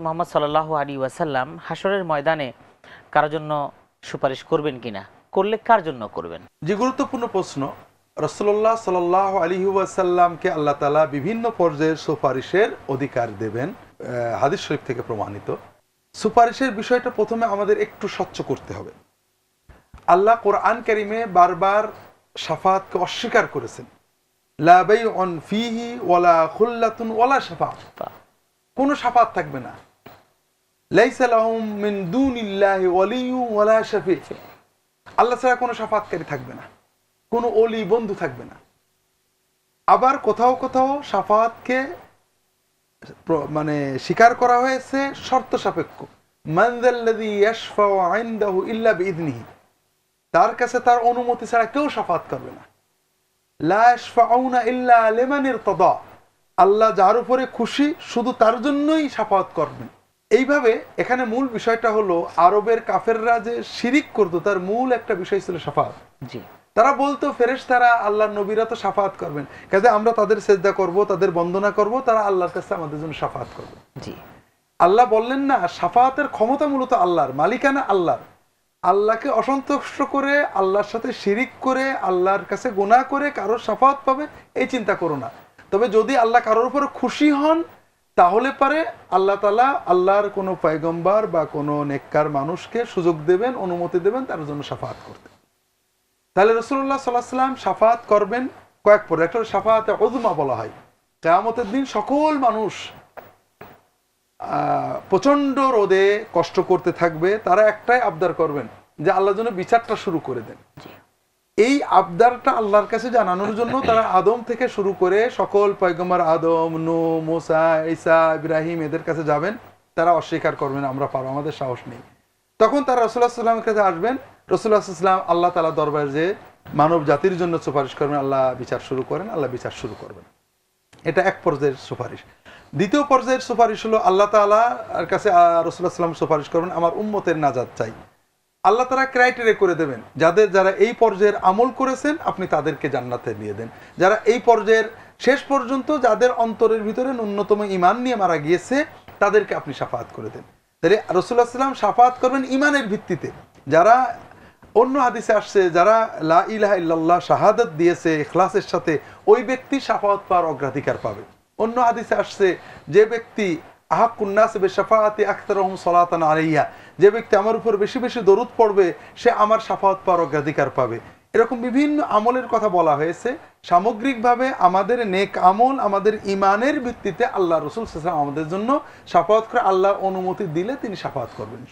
মোহাম্মদ সাল্লাহ আলী ওয়াসাল্লাম হাসরের ময়দানে কারোর জন্য সুপারিশ করবেন কিনা? করলে কার জন্য করবেন? যে গুরুত্বপূর্ণ প্রশ্ন। রসল্লাহ সাল আলী ওয়াসাল্লামকে আল্লাহ তালা বিভিন্ন পর্যায়ের সুপারিশের অধিকার দেবেন হাদিস শরীফ থেকে প্রমাণিত। সুপারিশের বিষয়টা প্রথমে আমাদের একটু স্বচ্ছ করতে হবে। আল্লাহ কোরআন কারিমে বারবার সাফাতকে অস্বীকার করেছেন। লা অন ফিহি ওয়ালা খুল্লাতুন শাফাআত। বা- কোনো সাফাত থাকবে না। লাইসা লাহুম মিন দুনিল্লাহি আল্লাহ ছাড়া কোনো সাফাতকারী থাকবে না, কোনো অলি বন্ধু থাকবে না। আবার কোথাও কোথাও সাফাতকে মানে স্বীকার করা হয়েছে শর্ত সাপেক্ষ। ইল্লা বিইذনিহি তার কাছে তার অনুমতি ছাড়া কেউ সাফাত করবে না। লা ইয়াশফাউনা ইল্লা লিমান ইরতাদা। আল্লাহ যার উপরে খুশি, শুধু তার জন্যই সাফাত করবেন। এইভাবে এখানে মূল বিষয়টা হলো আরবের কাফেররা যে শিরিক করতো তার মূল একটা বিষয় ছিল সাফাত। জি। তারা বলতো ফেরেশ তারা আল্লাহর নবীরা তো সাফাত করবেন। কাজে আমরা তাদের সেজদা করব তাদের বন্দনা করব তারা আল্লাহর কাছে আমাদের জন্য সাফাত করবে। জি। আল্লাহ বললেন না সাফাতের ক্ষমতা মূলত আল্লাহর মালিকানা আল্লাহর। আল্লাহকে অসন্তুষ্ট করে আল্লাহর সাথে শিরিক করে আল্লাহর কাছে গোনা করে কারোর সাফাত পাবে এই চিন্তা করো না। তবে যদি আল্লাহ কারোর উপর খুশি হন তাহলে পারে আল্লাহ তালা আল্লাহর কোনো পয়গম্বর বা কোনো নেককার মানুষকে সুযোগ দেবেন অনুমতি দেবেন তার জন্য সাফাত করতে। তাহলে রসুল্লাহ সাল্লাহ সাল্লাম সাফাত করবেন কয়েক পরে। একটা সাফাতে অজমা বলা হয়। কেয়ামতের দিন সকল মানুষ আহ, প্রচণ্ড রোদে কষ্ট করতে থাকবে তারা একটাই আবদার করবেন যে আল্লাহ যেন বিচারটা শুরু করে দেন। এই আবদারটা আল্লাহর কাছে জানানোর জন্য তারা আদম থেকে শুরু করে সকল পয়গম্বর আদম নু মোসা, ঈসা, ইব্রাহিম এদের কাছে যাবেন। তারা অস্বীকার করবেন, আমরা পারব আমাদের সাহস নেই। তখন তারা রসুল্লাহ সাল্লামের কাছে আসবেন। রসুল্লাহ সাল্লাম আল্লাহ তালা দরবার যে মানব জাতির জন্য সুপারিশ করবেন, আল্লাহ বিচার শুরু করেন, আল্লাহ বিচার শুরু করবেন। এটা এক পর্যায়ের সুপারিশ। দ্বিতীয় পর্যায়ের সুপারিশ হলো আল্লাহ তালা কাছে রসুল্লাহ সাল্লাম সুপারিশ করবেন, আমার উম্মতের নাজাদ চাই। আল্লাহ তারা ক্রাইটেরিয়া করে দেবেন। যাদের, যারা এই পর্যায়ের আমল করেছেন, আপনি তাদেরকে জান্নাতে দিয়ে দেন। যারা এই পর্যায়ের শেষ পর্যন্ত যাদের অন্তরের ভিতরে ন্যূনতম ইমান নিয়ে মারা গিয়েছে, তাদেরকে আপনি সাফাত করে দেন। তাহলে রসুল্লাহ সাল্লাম সাফাত করবেন ইমানের ভিত্তিতে। যারা অন্য হাদিসে আসছে, যারা লা ইলাহা ইল্লাল্লাহ শাহাদত দিয়েছে, ইখলাসের সাথে, ওই ব্যক্তি সাফাত পাওয়ার অগ্রাধিকার পাবে। অন্য হাদিসে আসছে, যে ব্যক্তি আহাকুন্নাস বেশাফাতি আখতারহম সলাতান আলাইয়া যে ব্যক্তি আমার উপর বেশি বেশি দরুদ পড়বে, সে আমার সাফাত পাওয়ার অগ্রাধিকার পাবে। এরকম বিভিন্ন আমলের কথা বলা হয়েছে। সামগ্রিকভাবে আমাদের নেক আমল, আমাদের ইমানের ভিত্তিতে আল্লাহ রসুল আমাদের জন্য সাফাত করে আল্লাহ অনুমতি দিলে তিনি সাফাত করবেন